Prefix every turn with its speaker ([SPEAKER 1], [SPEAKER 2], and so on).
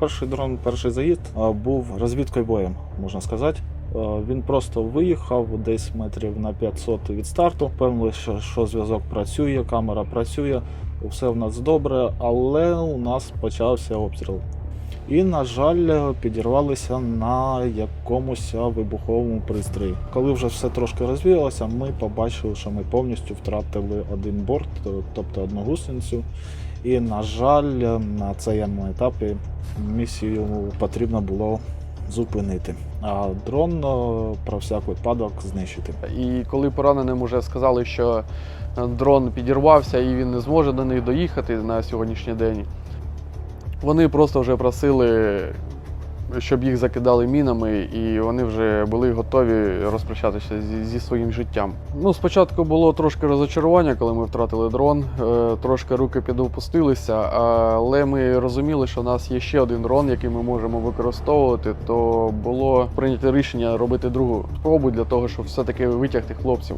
[SPEAKER 1] перший дрон, перший заїзд був розвідкою боєм, можна сказати. Він просто виїхав десь метрів на 500 від старту. Впевнили, що, що зв'язок працює, камера працює, все в нас добре, але у нас почався обстріл. І, на жаль, підірвалися на якомусь вибуховому пристрої. Коли вже все трошки розвіялося, ми побачили, що ми повністю втратили один борт, тобто одну гусеницю. І, на жаль, на цьому етапі місію потрібно було зупинити. А дрон про всяк випадок знищити.
[SPEAKER 2] І коли пораненим уже сказали, що е, дрон підірвався і він не зможе до них доїхати на сьогоднішній день, вони просто вже просили, щоб їх закидали мінами, і вони вже були готові розпрощатися зі, зі своїм життям. Ну, спочатку було трошки розочарування, коли ми втратили дрон, е, трошки руки підопустилися, але ми розуміли, що у нас є ще один дрон, який ми можемо використовувати, то було прийнято рішення робити другу спробу для того, щоб все-таки витягти хлопців.